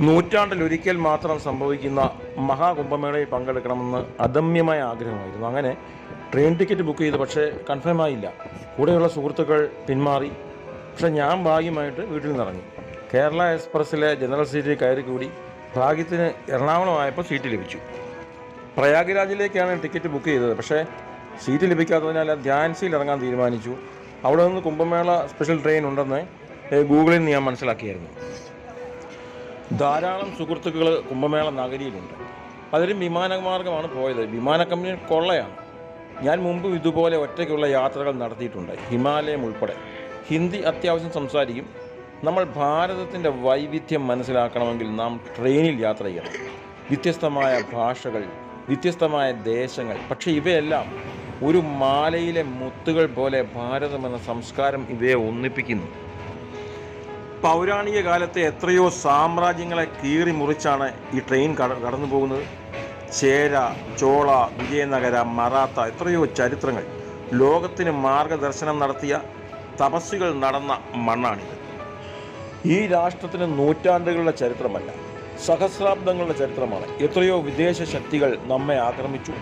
നൂറ്റാണ്ടിലൊരിക്കൽ മാത്രം സംഭവിക്കുന്ന മഹാകുംഭമേളയിൽ പങ്കെടുക്കണമെന്ന് അദമ്യമായ ആഗ്രഹമായിരുന്നു. അങ്ങനെ ട്രെയിൻ ടിക്കറ്റ് ബുക്ക് ചെയ്ത് പക്ഷേ കൺഫേം ആയില്ല. കൂടെയുള്ള സുഹൃത്തുക്കൾ പിന്മാറി. പക്ഷേ ഞാൻ ഭാഗ്യമായിട്ട് വീട്ടിൽ നിന്നിറങ്ങി. കേരള എക്സ്പ്രസ്സിലെ ജനറൽ സീറ്റിൽ കയറി കൂടി ഭാഗ്യത്തിന് എറണാകുളം ആയപ്പോൾ സീറ്റ് ലഭിച്ചു. പ്രയാഗ്രാജിലേക്കാണ് ടിക്കറ്റ് ബുക്ക് ചെയ്തത്. പക്ഷേ സീറ്റ് ലഭിക്കാത്തതിനാൽ ധ്യാൻസിയിൽ ഇറങ്ങാൻ തീരുമാനിച്ചു. അവിടെ നിന്ന് കുംഭമേള സ്പെഷ്യൽ ട്രെയിൻ ഉണ്ടെന്ന് ഗൂഗിളിൽ നിന്ന് ഞാൻ മനസ്സിലാക്കിയായിരുന്നു. ധാരാളം സുഹൃത്തുക്കൾ കുംഭമേള നഗരിയിലുണ്ട്. പലരും വിമാനമാർഗമാണ് പോയത്. വിമാന കമ്പനി കൊള്ളയാണ്. ഞാൻ മുമ്പ് ഇതുപോലെ ഒറ്റയ്ക്കുള്ള യാത്രകൾ നടത്തിയിട്ടുണ്ട്. ഹിമാലയം ഉൾപ്പെടെ. ഹിന്ദി അത്യാവശ്യം സംസാരിക്കും. നമ്മൾ ഭാരതത്തിന്റെ വൈവിധ്യം മനസ്സിലാക്കണമെങ്കിൽ നാം ട്രെയിനിൽ യാത്ര ചെയ്യണം. വ്യത്യസ്തമായ ഭാഷകൾ വ്യത്യസ്തമായ ദേശങ്ങൾ. പക്ഷേ ഇവയെല്ലാം ഒരു മാലയിലെ മുത്തുകൾ പോലെ ഭാരതം എന്ന സംസ്കാരം ഇവയെ ഒന്നിപ്പിക്കുന്നു. പൗരാണിക കാലത്തെ എത്രയോ സാമ്രാജ്യങ്ങളെ കീറി മുറിച്ചാണ് ഈ ട്രെയിൻ കട കടന്നു പോകുന്നത്. ചേര ചോള വിജയനഗര മറാത്ത എത്രയോ ചരിത്രങ്ങൾ. ലോകത്തിന് മാർഗദർശനം നടത്തിയ തപസ്സുകൾ നടന്ന മണ്ണാണിത്. ഈ രാഷ്ട്രത്തിന് നൂറ്റാണ്ടുകളുടെ ചരിത്രമല്ല സഹസ്രാബ്ദങ്ങളുടെ ചരിത്രമാണ്. എത്രയോ വിദേശ ശക്തികൾ നമ്മെ ആക്രമിച്ചു.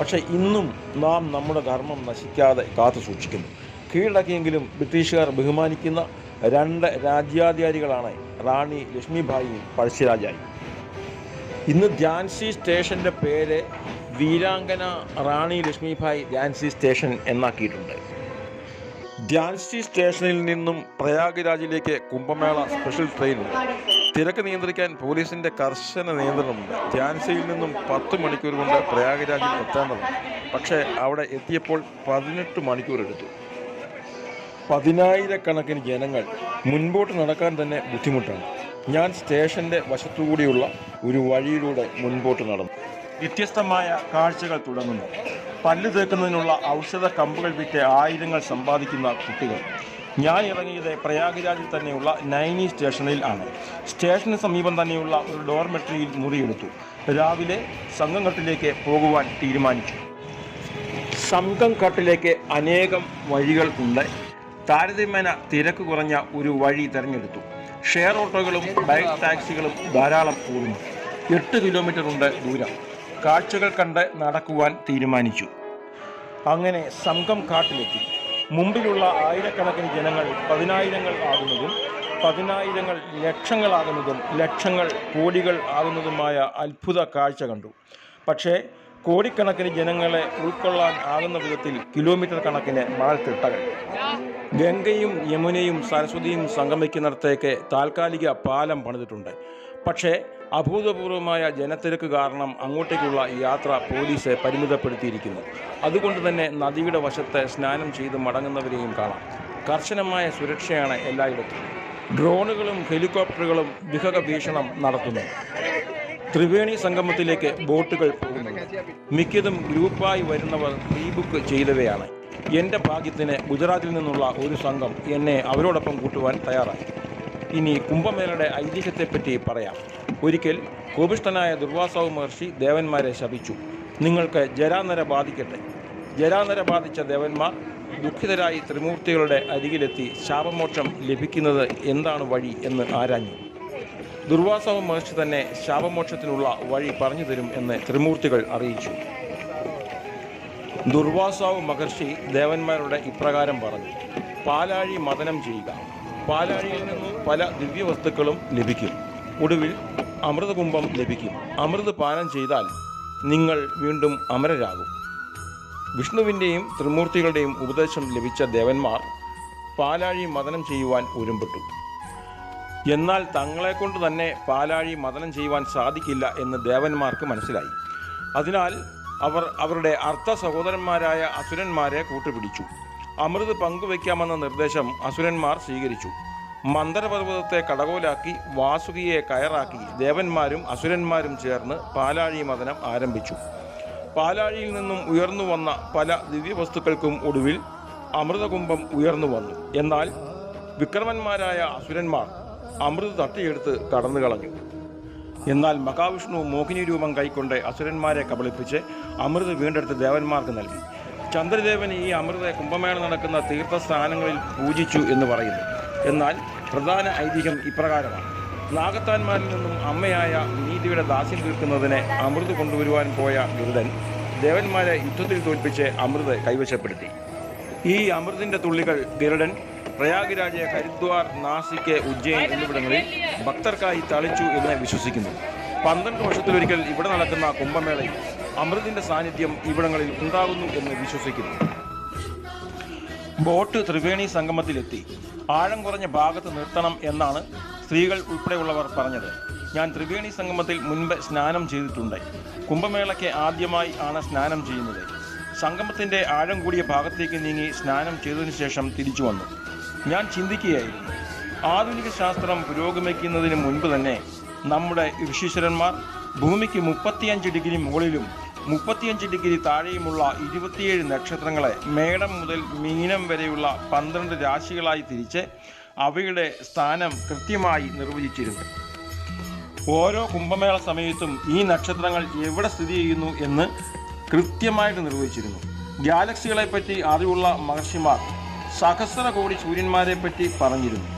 പക്ഷേ ഇന്നും നാം നമ്മുടെ ധർമ്മം നശിക്കാതെ കാത്തു സൂക്ഷിക്കുന്നു കീഴടക്കിയെങ്കിലും ബ്രിട്ടീഷുകാർ ബഹുമാനിക്കുന്ന രണ്ട് രാജ്യാധികാരികളാണ് റാണി ലക്ഷ്മിഭായിയും പഴശ്ശിരാജായി. ഇന്ന് ധ്യാൻസി സ്റ്റേഷന്റെ പേര് വീരാങ്കന റാണി ലക്ഷ്മിഭായ് ധ്യാൻസി സ്റ്റേഷൻ എന്നാക്കിയിട്ടുണ്ട്. ധ്യാൻസി സ്റ്റേഷനിൽ നിന്നും പ്രയാഗ് രാജിലേക്ക് കുംഭമേള സ്പെഷ്യൽ ട്രെയിൻ. തിരക്ക് നിയന്ത്രിക്കാൻ പോലീസിന്റെ കർശന നിയന്ത്രണമുണ്ട് ഝാൻസിയിൽ നിന്നും പത്ത് മണിക്കൂർ കൊണ്ട് പ്രയാഗ്രാജിൽ എത്തേണ്ടതാണ് പക്ഷേ അവിടെ എത്തിയപ്പോൾ പതിനെട്ട് മണിക്കൂർ എടുത്തു. പതിനായിരക്കണക്കിന് ജനങ്ങൾ മുൻപോട്ട് നടക്കാൻ തന്നെ ബുദ്ധിമുട്ടാണ്. ഞാൻ സ്റ്റേഷന്റെ വശത്തുകൂടിയുള്ള ഒരു വഴിയിലൂടെ മുൻപോട്ട് നടന്നു. വ്യത്യസ്തമായ കാഴ്ചകൾ തുടങ്ങുന്നു. പല്ല് തേക്കുന്നതിനുള്ള ഔഷധ കമ്പുകൾ വിറ്റ് ആയിരങ്ങൾ സമ്പാദിക്കുന്ന കുട്ടികൾ. ഞാൻ ഇറങ്ങിയത് പ്രയാഗ്രാജിൽ തന്നെയുള്ള നൈനി സ്റ്റേഷനിൽ ആണ്. സ്റ്റേഷന് സമീപം തന്നെയുള്ള ഒരു ഡോർമെട്രിയിൽ മുറിയെടുത്തു. രാവിലെ സംഘഘട്ടിലേക്ക് പോകുവാൻ തീരുമാനിച്ചു. സംഘം ഘട്ടിലേക്ക് അനേകം വഴികൾ ഉണ്ട് താരതമ്യേന തിരക്ക് കുറഞ്ഞ ഒരു വഴി തിരഞ്ഞെടുത്തു. ഷെയർ ഓട്ടോകളും ബൈക്ക് ടാക്സികളും ധാരാളം കൂടുന്നു എട്ട് കിലോമീറ്റർ ഉണ്ട് ദൂരം. കാഴ്ചകൾ കണ്ട് നടക്കുവാൻ തീരുമാനിച്ചു. അങ്ങനെ സംഘം കാട്ടിലെത്തി. മുമ്പിലുള്ള ആയിരക്കണക്കിന് ജനങ്ങൾ പതിനായിരങ്ങൾ ആകുന്നതും പതിനായിരങ്ങൾ ലക്ഷങ്ങളാകുന്നതും ലക്ഷങ്ങൾ കോടികൾ ആകുന്നതുമായ അത്ഭുത കാഴ്ച കണ്ടു. പക്ഷേ കോടിക്കണക്കിന് ജനങ്ങളെ ഉൾക്കൊള്ളാൻ ആകുന്ന വിധത്തിൽ കിലോമീറ്റർ കണക്കിന് മണൽത്തിട്ടകൾ ഗംഗയും യമുനയും സരസ്വതിയും സംഗമിക്കുന്നിടത്തേക്ക് താൽക്കാലിക പാലം പണിതിട്ടുണ്ട്. പക്ഷേ അഭൂതപൂർവമായ ജനത്തിരക്ക് കാരണം അങ്ങോട്ടേക്കുള്ള യാത്ര പോലീസ് പരിമിതപ്പെടുത്തിയിരിക്കുന്നു. അതുകൊണ്ട് തന്നെ നദിയുടെ വശത്ത് സ്നാനം ചെയ്ത് മടങ്ങുന്നവരെയും കാണാം. കർശനമായ സുരക്ഷയാണ് എല്ലായിടത്തും. ഡ്രോണുകളും ഹെലികോപ്റ്ററുകളും വിഹക ഭീഷണം നടത്തുന്നു. ത്രിവേണി സംഗമത്തിലേക്ക് ബോട്ടുകൾ പോകുന്നുണ്ട്. മിക്കതും ഗ്രൂപ്പായി വരുന്നവർ പ്രീ ബുക്ക് ചെയ്തവയാണ്. എന്റെ ഭാഗ്യത്തിന് ഗുജറാത്തിൽ നിന്നുള്ള ഒരു സംഘം എന്നെ അവരോടൊപ്പം കൂട്ടുവാൻ തയ്യാറായി. ഇനി കുംഭമേളയുടെ ഐതിഹ്യത്തെപ്പറ്റി പറയാം. ഒരിക്കൽ കോപിഷ്ഠനായ ദുർവാസാവ് മഹർഷി ദേവന്മാരെ ശപിച്ചു. നിങ്ങൾക്ക് ജരാനര ബാധിക്കട്ടെ. ജരാനര ബാധിച്ച ദേവന്മാർ ദുഃഖിതരായി ത്രിമൂർത്തികളുടെ അരികിലെത്തി ശാപമോക്ഷം ലഭിക്കുന്നത് എന്താണ് വഴി എന്ന് ആരാഞ്ഞു. ദുർവാസാവ് മഹർഷി തന്നെ ശാപമോക്ഷത്തിനുള്ള വഴി പറഞ്ഞു തരും എന്ന് ത്രിമൂർത്തികൾ അറിയിച്ചു. ദുർവാസാവ് മഹർഷി ദേവന്മാരുടെ ഇപ്രകാരം പറഞ്ഞു പാലാഴി മതനം ചെയ്യുക. പാലാഴിയിൽ നിന്നും പല ദിവ്യവസ്തുക്കളും ലഭിക്കും. ഒടുവിൽ അമൃതകുംഭം ലഭിക്കും. അമൃത് പാനം ചെയ്താൽ നിങ്ങൾ വീണ്ടും അമരരാകും. വിഷ്ണുവിന്റെയും ത്രിമൂർത്തികളുടെയും ഉപദേശം ലഭിച്ച ദേവന്മാർ പാലാഴി മതനം ചെയ്യുവാൻ ഒരുമ്പെട്ടു. എന്നാൽ തങ്ങളെക്കൊണ്ട് തന്നെ പാലാഴി മതനം ചെയ്യുവാൻ സാധിക്കില്ല എന്ന് ദേവന്മാർക്ക് മനസ്സിലായി. അതിനാൽ അവർ അവരുടെ അർത്ഥ സഹോദരന്മാരായ അസുരന്മാരെ കൂട്ടുപിടിച്ചു. അമൃത് പങ്കുവയ്ക്കാമെന്ന നിർദ്ദേശം അസുരന്മാർ സ്വീകരിച്ചു. മന്ദരപർവതത്തെ കടകോലാക്കി വാസുകിയെ കയറാക്കി ദേവന്മാരും അസുരന്മാരും ചേർന്ന് പാലാഴി മതനം ആരംഭിച്ചു. പാലാഴിയിൽ നിന്നും ഉയർന്നു വന്ന പല ദിവ്യവസ്തുക്കൾക്കും ഒടുവിൽ അമൃതകുംഭം ഉയർന്നു വന്നു. എന്നാൽ വിക്രമന്മാരായ അസുരന്മാർ അമൃത് തട്ടിയെടുത്ത് കടന്നു കളഞ്ഞു എന്നാൽ മഹാവിഷ്ണു മോഹിനി രൂപം കൈക്കൊണ്ട് അസുരന്മാരെ കബളിപ്പിച്ച് അമൃത് വീണ്ടെടുത്ത് ദേവന്മാർക്ക് നൽകി. ചന്ദ്രദേവൻ ഈ അമൃത കുംഭമേള നടക്കുന്ന തീർത്ഥസ്ഥാനങ്ങളിൽ പൂജിച്ചു എന്ന് പറയുന്നു. എന്നാൽ പ്രധാന ഐതിഹ്യം ഇപ്രകാരമാണ്. നാഗത്താന്മാരിൽ നിന്നും അമ്മയായ നീതിയുടെ ദാസ്യം തീർക്കുന്നതിന് അമൃത് കൊണ്ടുവരുവാൻ പോയ ഗരുഡൻ ദേവന്മാരെ യുദ്ധത്തിൽ തോൽപ്പിച്ച് അമൃത് കൈവശപ്പെടുത്തി. ഈ അമൃതിന്റെ തുള്ളികൾ ഗരുഡൻ പ്രയാഗ്രാജ് ഹരിദ്വാർ നാസിക് ഉജ്ജയിൻ എന്നിവിടങ്ങളിൽ ഭക്തർക്കായി തളിച്ചു എന്ന് വിശ്വസിക്കുന്നു. പന്ത്രണ്ട് വർഷത്തിലൊരിക്കൽ ഇവിടെ നടക്കുന്ന കുംഭമേളയിൽ അമൃതിന്റെ സാന്നിധ്യം ഇവിടങ്ങളിൽ ഉണ്ടാകുന്നു എന്ന് വിശ്വസിക്കുന്നു. ബോട്ട് ത്രിവേണി സംഗമത്തിലെത്തി. ആഴം കുറഞ്ഞ ഭാഗത്ത് നിർത്തണം എന്നാണ് സ്ത്രീകൾ ഉൾപ്പെടെയുള്ളവർ പറഞ്ഞത്. ഞാൻ ത്രിവേണി സംഗമത്തിൽ മുൻപ് സ്നാനം ചെയ്തിട്ടുണ്ട്. കുംഭമേളയ്ക്ക് ആദ്യമായി ആണ് സ്നാനം ചെയ്യുന്നത്. സംഗമത്തിന്റെ ആഴം കൂടിയ ഭാഗത്തേക്ക് നീങ്ങി സ്നാനം ചെയ്തതിനു ശേഷം തിരിച്ചു വന്നു. ഞാൻ ചിന്തിക്കുകയായിരുന്നു. ആധുനിക ശാസ്ത്രം പുരോഗമിക്കുന്നതിന് മുൻപ് തന്നെ നമ്മുടെ ഋഷീശ്വരന്മാർ ഭൂമിക്ക് മുപ്പത്തിയഞ്ച് ഡിഗ്രി മുകളിലും മുപ്പത്തിയഞ്ച് ഡിഗ്രി താഴെയുമുള്ള ഇരുപത്തിയേഴ് നക്ഷത്രങ്ങളെ മേടം മുതൽ മീനം വരെയുള്ള പന്ത്രണ്ട് രാശികളായി തിരിച്ച് അവയുടെ സ്ഥാനം കൃത്യമായി നിർവചിച്ചിരുന്നു. ഓരോ കുംഭമേള സമയത്തും ഈ നക്ഷത്രങ്ങൾ എവിടെ സ്ഥിതി ചെയ്യുന്നു എന്ന് കൃത്യമായിട്ട് നിർവചിച്ചിരുന്നു. ഗാലക്സികളെ പറ്റി അറിവുള്ള മഹർഷിമാർ സഹസ്ര കോടി സൂര്യന്മാരെ പറ്റി പറഞ്ഞിരുന്നു.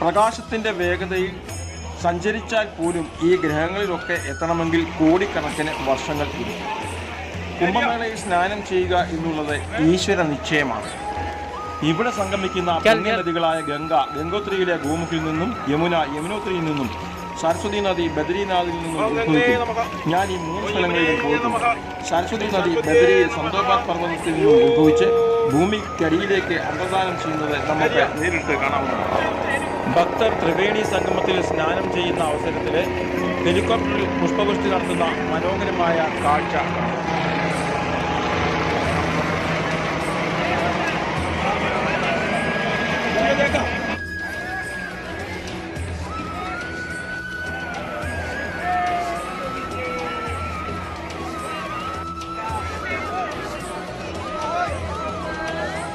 പ്രകാശത്തിന്റെ വേഗതയിൽ സഞ്ചരിച്ചാൽ പോലും ഈ ഗ്രഹങ്ങളിലൊക്കെ എത്തണമെങ്കിൽ കോടിക്കണക്കിന് വർഷങ്ങൾ ഇരിക്കും കുംഭമേളയിൽ സ്നാനം ചെയ്യുക എന്നുള്ളത് ഈശ്വര നിശ്ചയമാണ്. ഇവിടെ സംഗമിക്കുന്ന പുണ്യനദികളായ ഗംഗ ഗംഗോത്രിയിലെ ഗോമുഖിൽ നിന്നും യമുന യമുനോത്രിയിൽ നിന്നും സരസ്വതി നദി ബദ്രീനാഥിൽ നിന്നും ഉത്ഭവിക്കുന്നു ഞാൻ ഈ മൂന്ന് സ്ഥലങ്ങളിലും പോയിട്ടുണ്ട്. സരസ്വതി നദി ബദരിയിൽ സന്തോബാദ് പർവതത്തിൽ നിന്നും ഉത്ഭവിച്ച് ഭൂമിക്കടിയിലേക്ക് അന്തർദാനം ചെയ്യുന്നത് നമുക്ക് നേരിട്ട് കാണാവുന്നതാണ്. ഭക്തർ ത്രിവേണി സംഗമത്തിൽ സ്നാനം ചെയ്യുന്ന അവസരത്തിൽ ഹെലികോപ്റ്ററിൽ പുഷ്പവൃഷ്ടി നടത്തുന്ന മനോഹരമായ കാഴ്ച. കാണാം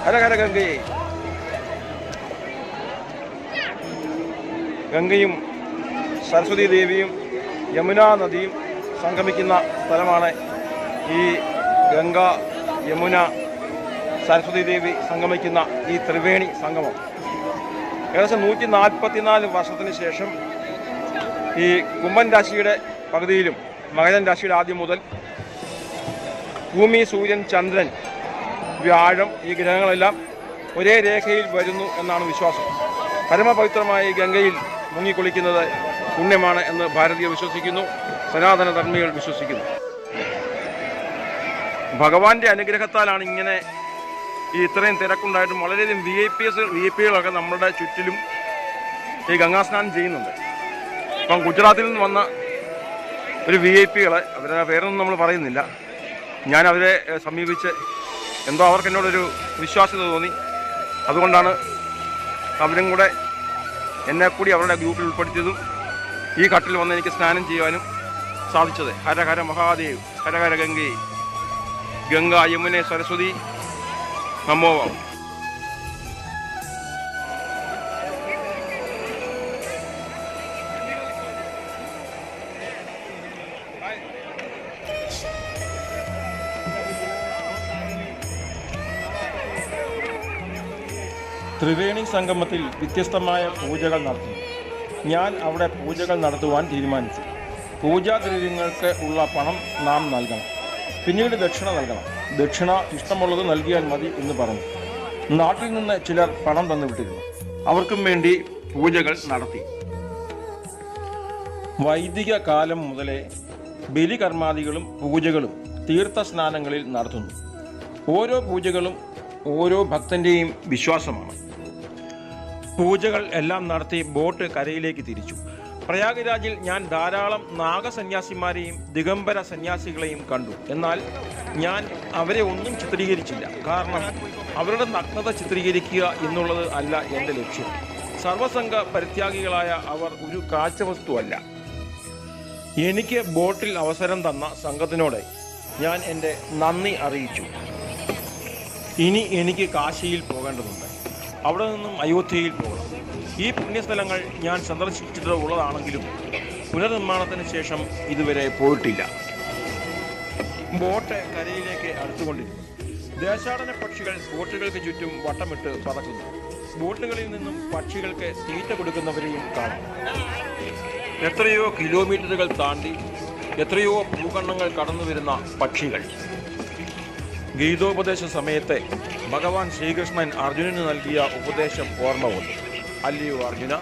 ഹര ഹര ഗംഗയെ ഗംഗയും സരസ്വതി ദേവിയും യമുന നദിയും സംഗമിക്കുന്ന സ്ഥലമാണ് ഈ ഗംഗ യമുന സരസ്വതി ദേവി സംഗമിക്കുന്ന ഈ ത്രിവേണി സംഗമം. ഏകദേശം നൂറ്റി നാൽപ്പത്തിനാല് വർഷത്തിന് ശേഷം ഈ കുംഭൻ രാശിയുടെ പകുതിയിലും മകരൻ രാശിയുടെ ആദ്യം മുതൽ ഭൂമി സൂര്യൻ ചന്ദ്രൻ വ്യാഴം ഈ ഗ്രഹങ്ങളെല്ലാം ഒരേ രേഖയിൽ വരുന്നു എന്നാണ് വിശ്വാസം. പരമപവിത്രമായ ഈ ഗംഗയിൽ മുങ്ങിക്കുളിക്കുന്നത് പുണ്യമാണ് എന്ന് ഭാരതീയർ വിശ്വസിക്കുന്നു സനാതന ധർമ്മികൾ വിശ്വസിക്കുന്നു. ഭഗവാന്റെ അനുഗ്രഹത്താലാണ് ഇങ്ങനെ ഈ ഇത്രയും തിരക്കുണ്ടായിട്ടും വളരെയധികം V I P S V I പികളൊക്കെ നമ്മുടെ ചുറ്റിലും ഈ ഗംഗാസ്നാനം ചെയ്യുന്നുണ്ട്. ഇപ്പം ഗുജറാത്തിൽ നിന്ന് വന്ന ഒരു വി ഐ പികളെ അവരുടെ പേരൊന്നും നമ്മൾ പറയുന്നില്ല. ഞാൻ അവരെ സമീപിച്ച് എന്തോ അവർക്ക് എന്നോടൊരു വിശ്വാസ്യത തോന്നി. അതുകൊണ്ടാണ് അവരും കൂടെ എന്നെ കൂടി അവരുടെ ഗ്രൂപ്പിൽ ഉൾപ്പെടുത്തിയതും ഈ കട്ടിൽ വന്ന് എനിക്ക് സ്നാനം ചെയ്യുവാനും സാധിച്ചത്. ഹരഹര ഹര മഹാദേവ് ഹരഹര ഹര ഗംഗേ. ഗംഗ യമുനെ സരസ്വതി നമോവാം ത്രിവേണി സംഗമത്തിൽ വ്യത്യസ്തമായ പൂജകൾ നടത്തി. ഞാൻ അവിടെ പൂജകൾ നടത്തുവാൻ തീരുമാനിച്ചു. പൂജാദ്രവ്യങ്ങൾക്ക് ഉള്ള പണം നാം നൽകണം. പിന്നീട് ദക്ഷിണ നൽകണം. ദക്ഷിണ ഇഷ്ടമുള്ളത് നൽകിയാൽ മതി എന്ന് പറഞ്ഞു. നാട്ടിൽ നിന്ന് ചിലർ പണം തന്നുവിട്ടിരുന്നു. അവർക്കും വേണ്ടി പൂജകൾ നടത്തി. വൈദിക കാലം മുതലേ ബലികർമാദികളും പൂജകളും തീർത്ഥ സ്നാനങ്ങളിൽ നടത്തുന്നു. ഓരോ പൂജകളും ഓരോ ഭക്തന്റെയും വിശ്വാസമാണ്. പൂജകൾ എല്ലാം നടത്തി ബോട്ട് കരയിലേക്ക് തിരിച്ചു. പ്രയാഗ്രാജിൽ ഞാൻ ധാരാളം നാഗസന്യാസിമാരെയും ദിഗംബര സന്യാസികളെയും കണ്ടു. എന്നാൽ ഞാൻ അവരെ ഒന്നും ചിത്രീകരിച്ചില്ല. കാരണം അവരുടെ നഗ്നത ചിത്രീകരിക്കുക എന്നുള്ളത് അല്ല എന്റെ ലക്ഷ്യം. സർവസംഘ പരിത്യാഗികളായ അവർ ഒരു കാഴ്ചവസ്തുവല്ല. എനിക്ക് ബോട്ടിൽ അവസരം തന്ന സംഘത്തിനോട് ഞാൻ എന്റെ നന്ദി അറിയിച്ചു. ഇനി എനിക്ക് കാശിയിൽ പോകേണ്ടതുണ്ട്. അവിടെ നിന്നും അയോധ്യയിൽ പോകണം. ഈ പുണ്യസ്ഥലങ്ങൾ ഞാൻ സന്ദർശിച്ചിട്ടുള്ളതാണെങ്കിലും പുനർനിർമ്മാണത്തിന് ശേഷം ഇതുവരെ പോയിട്ടില്ല. ബോട്ട് കരയിലേക്ക് അടുത്തുകൊണ്ടിരുന്നു. ദേശാടന പക്ഷികൾ ബോട്ടുകൾക്ക് ചുറ്റും വട്ടമിട്ട് പറക്കുന്നു. ബോട്ടുകളിൽ നിന്നും പക്ഷികൾക്ക് തീറ്റ കൊടുക്കുന്നവരെയും കാണാം. എത്രയോ കിലോമീറ്ററുകൾ താണ്ടി എത്രയോ ഭൂഖണ്ഡങ്ങൾ കടന്നു വരുന്ന പക്ഷികൾ. ഗീതോപദേശ സമയത്തെ ഭഗവാൻ ശ്രീകൃഷ്ണൻ അർജുനന് നൽകിയ ഉപദേശം ഓർമ്മ വന്നു അല്ലയോ അർജുന?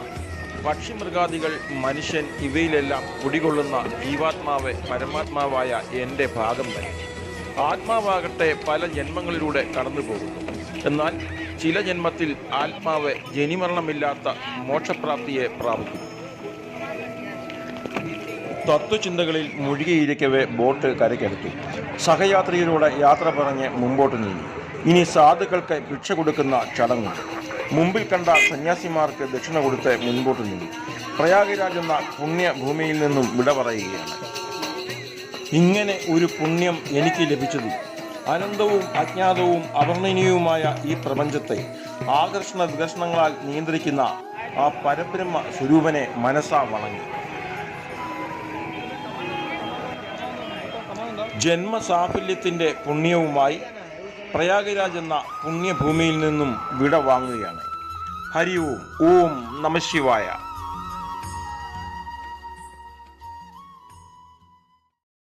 പക്ഷിമൃഗാദികൾ മനുഷ്യൻ ഇവയിലെല്ലാം കുടികൊള്ളുന്ന ജീവാത്മാവ് പരമാത്മാവായ എന്റെ ഭാഗം തന്നെ. ആത്മാവാകട്ടെ പല ജന്മങ്ങളിലൂടെ കടന്നു പോകുന്നു എന്നാൽ ചില ജന്മത്തിൽ ആത്മാവ് ജനിമരണമില്ലാത്ത മോക്ഷപ്രാപ്തിയെ പ്രാപിക്കും തത്വചിന്തകളിൽ മുഴുകിയിരിക്കവേ ബോട്ട് കരയ്ക്കടുത്തു. സഹയാത്രികരോട് യാത്ര പറഞ്ഞ് മുമ്പോട്ട് നീങ്ങി. ഇനി സാധുക്കൾക്ക് ഭിക്ഷ കൊടുക്കുന്ന ചടങ്ങ്. മുമ്പിൽ കണ്ട സന്യാസിമാർക്ക് ദക്ഷിണ കൊടുത്ത് മുൻപോട്ട് നീങ്ങി. പ്രയാഗരാജ് എന്ന പുണ്യഭൂമിയിൽ നിന്നും വിട പറയുകയാണ്. ഇങ്ങനെ ഒരു പുണ്യം എനിക്ക് ലഭിച്ചതിൽ അനന്തവും അജ്ഞാതവും അവർണനീയവുമായ ഈ പ്രപഞ്ചത്തെ ആകർഷണ വികർഷണങ്ങളാൽ നിയന്ത്രിക്കുന്ന ആ പരബ്രഹ്മ സ്വരൂപനെ മനസ്സാ വണങ്ങി ജന്മസാഫല്യത്തിന്റെ പുണ്യവുമായി പ്രയാഗരാജ് എന്ന പുണ്യഭൂമിയിൽ നിന്നും വിട വാങ്ങുകയാണ് ഹരി ഓം ഓം നമശിവായ